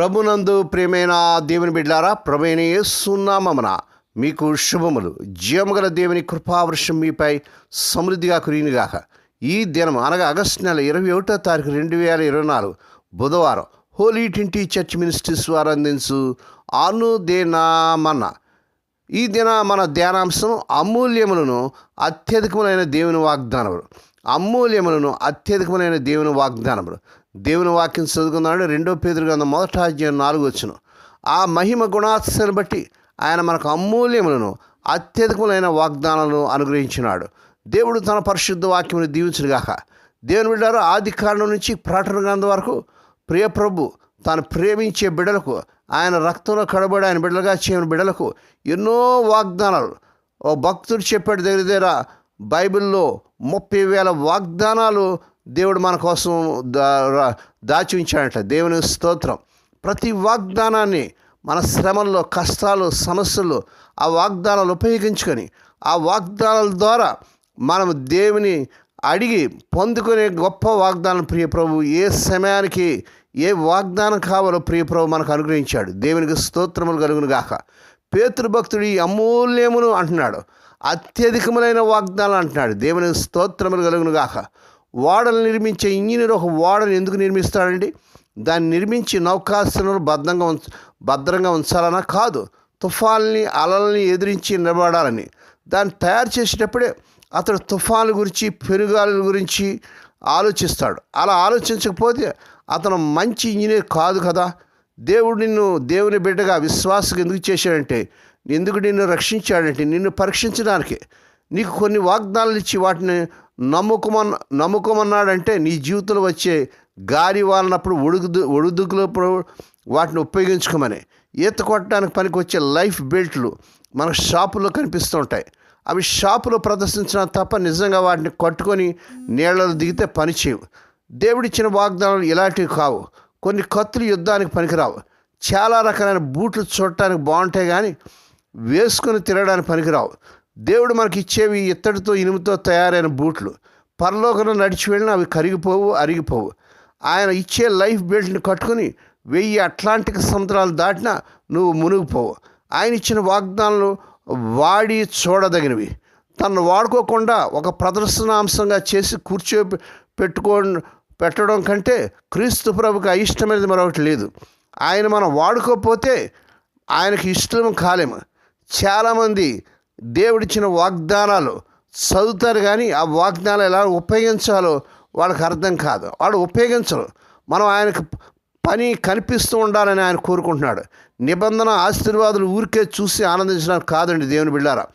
ప్రభునందు ప్రియమైన దేవుని బిడ్డారా ప్రభైన సున్నామమన మీకు శుభములు. జీవముగల దేవుని కృపావృషం మీపై సమృద్ధిగా కురినిగాక ఈ దినం అనగా ఆగస్టు నెల ఇరవై ఒకటో తారీఖు రెండు వేల ఇరవై నాలుగు బుధవారం హోలీ ట్వంటీ చర్చ్ మినిస్ట్రీస్ వారు అందించు అనుదేనామన్న ఈ దిన మన ధ్యానాంశం అమూల్యములను అత్యధికములైన దేవుని వాగ్దానములు. అమూల్యములను అత్యధికమైన దేవుని వాగ్దానములు దేవుని వాక్యం చదువుకున్నాడు రెండో పేదరు మొదట అధ్యాయం నాలుగు వచ్చును ఆ మహిమ గుణాత్సను బట్టి ఆయన మనకు అమూల్యములను అత్యధికములైన వాగ్దానాలను అనుగ్రహించినాడు. దేవుడు తన పరిశుద్ధ వాక్యమును దీవించుగాక దేవుని బిడ్డారు ఆది కారణం నుంచి ప్రకటన గ్రంథం వరకు ప్రియప్రభు తాను ప్రేమించే బిడ్డలకు ఆయన రక్తంలో కడబడి ఆయన బిడ్డలుగా చేయని బిడ్డలకు ఎన్నో వాగ్దానాలు. ఓ భక్తుడు చెప్పాడు దగ్గర దగ్గర బైబిల్లో ముప్పై వేల వాగ్దానాలు దేవుడు మన కోసం దా దాచి ఉంచాడట. దేవుని స్తోత్రం. ప్రతి వాగ్దానాన్ని మన శ్రమల్లో కష్టాలు సమస్యలు ఆ వాగ్దానాలు ఉపయోగించుకొని ఆ వాగ్దానాల ద్వారా మనం దేవుని అడిగి పొందుకునే గొప్ప వాగ్దానం ప్రియప్రభు ఏ సమయానికి ఏ వాగ్దానం కావాలో ప్రియప్రభు మనకు అనుగ్రహించాడు. దేవునికి స్తోత్రములు కలుగును గాక. పేతృభక్తుడు ఈ అమూల్యమును అంటున్నాడు. అత్యధికములైన వాగ్దానం అంటున్నాడు దేవుని స్తోత్రములు కలుగును గాక ఓడలు నిర్మించే ఇంజనీర్ ఒక ఓడను ఎందుకు నిర్మిస్తాడండి? దాన్ని నిర్మించి నౌకాశ్రయంలో భద్రంగా ఉంచ భద్రంగా ఉంచాలన్నా కాదు. తుఫాన్ని అలల్ని ఎదిరించి నిలబడాలని. దాన్ని తయారు చేసేటప్పుడే అతడు తుఫాన్ల గురించి పెనుగాలుల గురించి ఆలోచిస్తాడు. అలా ఆలోచించకపోతే అతను మంచి ఇంజనీర్ కాదు కదా? దేవుడు నిన్ను దేవుని బిడ్డగా విశ్వాసకు ఎందుకు చేశాడంటే ఎందుకు నిన్ను రక్షించాడంటే నిన్ను పరీక్షించడానికి. నీకు కొన్ని వాగ్దానాలు ఇచ్చి వాటిని నమ్ముకోమన్న నమ్ముకోమన్నాడంటే నీ జీవితంలో వచ్చే గాలి వాళ్ళనప్పుడు ఒడుగుదు ఒడుదుకులప్పుడు వాటిని ఉపయోగించుకోమని. ఈత కొట్టడానికి పనికి వచ్చే లైఫ్ బెల్ట్లు మన షాపులో కనిపిస్తూ ఉంటాయి. అవి షాపులో ప్రదర్శించిన తప్ప నిజంగా వాటిని కట్టుకొని నీళ్ళలో దిగితే పని చేయవు. దేవుడిచ్చిన వాగ్దానాలు ఇలాంటివి కావు. కొన్ని కత్తులు యుద్ధానికి పనికిరావు. చాలా రకాలైన బూట్లు చూడటానికి బాగుంటాయి కానీ వేసుకొని తిరగడానికి పనికిరావు. దేవుడు మనకి ఇచ్చేవి ఇత్తడితో ఇనుముతో తయారైన బూట్లు. పరలోకంలో నడిచి వెళ్ళినా అవి కరిగిపోవు అరిగిపోవు. ఆయన ఇచ్చే లైఫ్ బెల్ట్ని కట్టుకుని వెయ్యి అట్లాంటిక్ సముద్రాలు దాటినా నువ్వు మునిగిపోవు. ఆయన ఇచ్చిన వాగ్దానాలు వాడి చూడదగినవి. తను వాడుకోకుండా ఒక ప్రదర్శనాంశంగా చేసి కూర్చో పెట్టుకో పెట్టడం కంటే క్రీస్తు ప్రభుకి అయిష్టమైనది మరొకటి లేదు. ఆయన మనం వాడుకోకపోతే ఆయనకి ఇష్టం కాలేము. చాలామంది దేవుడిచ్చిన వాగ్దానాలు చదువుతారు కానీ ఆ వాగ్దానాలు ఎలా ఉపయోగించాలో వాళ్ళకి అర్థం కాదు. వాడు ఉపయోగించరు. మనం ఆయనకు పని కనిపిస్తూ ఉండాలని ఆయన కోరుకుంటున్నాడు. నిబంధన ఆశీర్వాదాలు ఊరికే చూసి ఆనందించడానికి కాదండి దేవుని బిడ్డారా.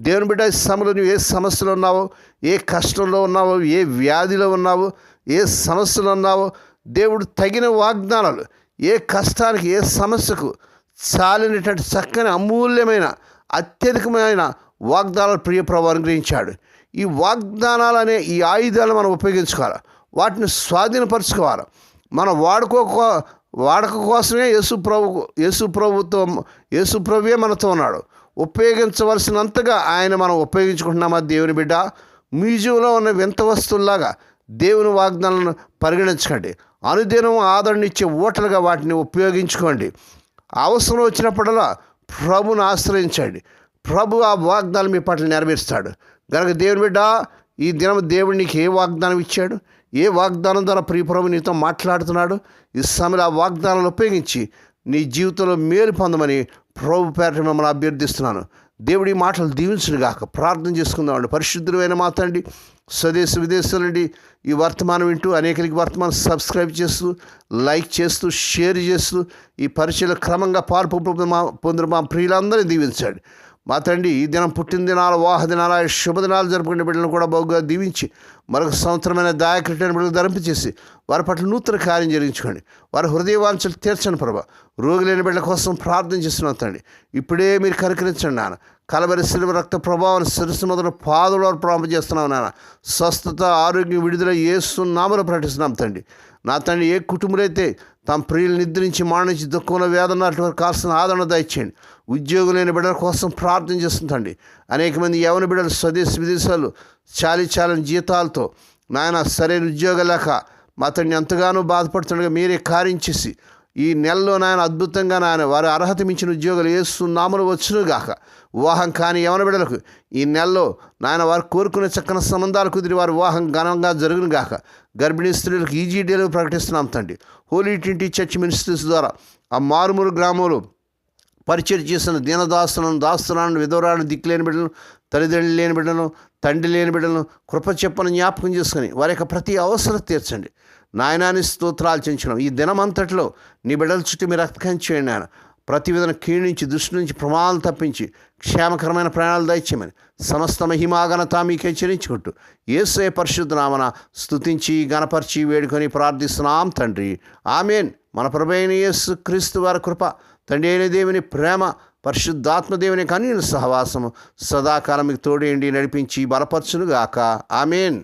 దేవుని బిడ్డ ఈ సమయంలో నువ్వు ఏ సమస్యలో ఉన్నావో ఏ కష్టంలో ఉన్నావో ఏ వ్యాధిలో ఉన్నావో ఏ సమస్యలో ఉన్నావో దేవుడు తగిన వాగ్దానాలు ఏ కష్టానికి ఏ సమస్యకు చాలినటువంటి చక్కని అమూల్యమైన అత్యధికమైన వాగ్దానాలు ప్రియప్రభు అనుగ్రహించాడు. ఈ వాగ్దానాలు అనే ఈ ఆయుధాలు మనం ఉపయోగించుకోవాలి. వాటిని స్వాధీనపరచుకోవాలి. మనం వాడుకో వాడక కోసమే యేసు ప్రభు యేసు ప్రభుతో యేసు ప్రభువే మనతో ఉన్నాడు. ఉపయోగించవలసినంతగా ఆయన మనం ఉపయోగించుకుంటున్నామా దేవుని బిడ్డ? మ్యూజియంలో ఉన్న వింత వస్తువుల్లాగా దేవుని వాగ్దానాలను పరిగణించకండి. అనుదినం ఆదరణ ఇచ్చే ఓటలుగా వాటిని ఉపయోగించుకోండి. అవసరం వచ్చినప్పుడల్లా ప్రభుని ఆశ్రయించండి. ప్రభు ఆ వాగ్దానం మీ పట్ల నెరవేరుస్తాడు. కనుక దేవుని బిడ్డ ఈ దినం దేవుడు నీకు ఏ వాగ్దానం ఇచ్చాడు? ఏ వాగ్దానం ద్వారా ప్రియ నీతో మాట్లాడుతున్నాడు? ఈ సమయంలో ఆ వాగ్దానాలు ఉపయోగించి నీ జీవితంలో మేలు పొందమని ప్రభు పేరట మిమ్మల్ని అభ్యర్థిస్తున్నాను. దేవుడి మాటలు దీవించుగాక ప్రార్థన చేసుకుందామండి. పరిశుద్ధులైన మాతండి స్వదేశ విదేశాల నుండి ఈ వర్తమానం వింటూ అనేకలకి వర్తమానం సబ్స్క్రైబ్ చేస్తూ లైక్ చేస్తూ షేర్ చేస్తూ ఈ పరిచయలు క్రమంగా పాల్పు పొందిన మా ప్రియులందరినీ దీవించండి. మా తండ్రి ఈ దినం పుట్టినదినాలు వాహదినాలు శుభదినాలు జరుపుకునే బిడ్డలను కూడా బాగుగా దీవించి మరొక సంవత్సరమైన దాయకృష్ణ బిడ్డలు ధరింపచేసి వారి పట్ల నూతన కార్యం జరిగించుకోండి. వారి హృదయవాంఛలు తీర్చండి ప్రభా. రోగులేని బిడ్డల కోసం ప్రార్థన చేస్తున్నాం తండ్రి. ఇప్పుడే మీరు కనుకరించండి నాన్న. కలబరి శిలువ రక్త ప్రభావం శిరస్సు మొదలు పాదులో ప్రాంప చేస్తున్నాం నాన్న స్వస్థత ఆరోగ్యం విడుదల ఏస్తున్నామని ప్రకటిస్తున్నాం తండ్రి. నా తండ్రి ఏ కుటుంబులైతే తమ ప్రియులు నిద్రించి మాణించి దుఃఖంలో వేదన అటువంటి కావాల్సిన ఆదరణ దయచేయండి. ఉద్యోగం లేని బిడ్డల కోసం ప్రార్థన చేస్తుంటండి అనేక మంది యవన బిడ్డలు స్వదేశ విదేశాలు చాలి చాలని జీతాలతో నాయన సరైన ఉద్యోగం లేక మా తండ్రి ఎంతగానో బాధపడుతుండగా మీరే కార్యం చేసి ఈ నెలలో నాయన అద్భుతంగా నాయన వారి అర్హత మించిన ఉద్యోగాలు వేస్తున్నామని వచ్చునుగాక. వివాహం కాని యవన బిడ్డలకు ఈ నెలలో నాయన వారు కోరుకునే చక్కని సంబంధాలు కుదిరి వారి వివాహం ఘనంగా జరుగును గాక గర్భిణీ స్త్రీలకు ఈజీ డేలు ప్రకటిస్తున్నాం తండ్రి. హోలీ ట్వంటీ చర్చ్ మినిస్ట్రీస్ ద్వారా ఆ మారుమూరు గ్రామంలో పరిచయం చేసిన దీనదాసులను దాస్తులను విధవరాలను దిక్కులేని బిడ్డలను తల్లిదండ్రులు లేని బిడ్డలను తండ్రి లేని బిడ్డలను కృప చెప్పని జ్ఞాపకం చేసుకుని వారి యొక్క ప్రతి అవసరం తీర్చండి. నాయనాని స్తోత్రాలు చెంచడం ఈ దినమంతట్లో నీ బిడ్డల చుట్టూ మీరు రక్తం చేయండి నాయన. ప్రతి విధన కీడు నుంచి దృష్టి నుంచి ప్రమాదాలు తప్పించి క్షేమకరమైన ప్రయాణాలు దయచేయమని సమస్త మహిమాగనత మీకే చెల్లించుకుంటూ ఏసే పరిశుద్ధనామన స్థుతించి స్తుతించి గణపరిచి వేడుకొని ప్రార్థిస్తున్నాం తండ్రి. ఆమెన్. మన ప్రభైన యేసు క్రీస్తు వారి కృప తండ్రి అయిన దేవుని ప్రేమ పరిశుద్ధాత్మ దేవుని కనీన సహవాసము సదాకాలం మీకు తోడేండి నడిపించి బలపరచునుగాక. ఆమెన్.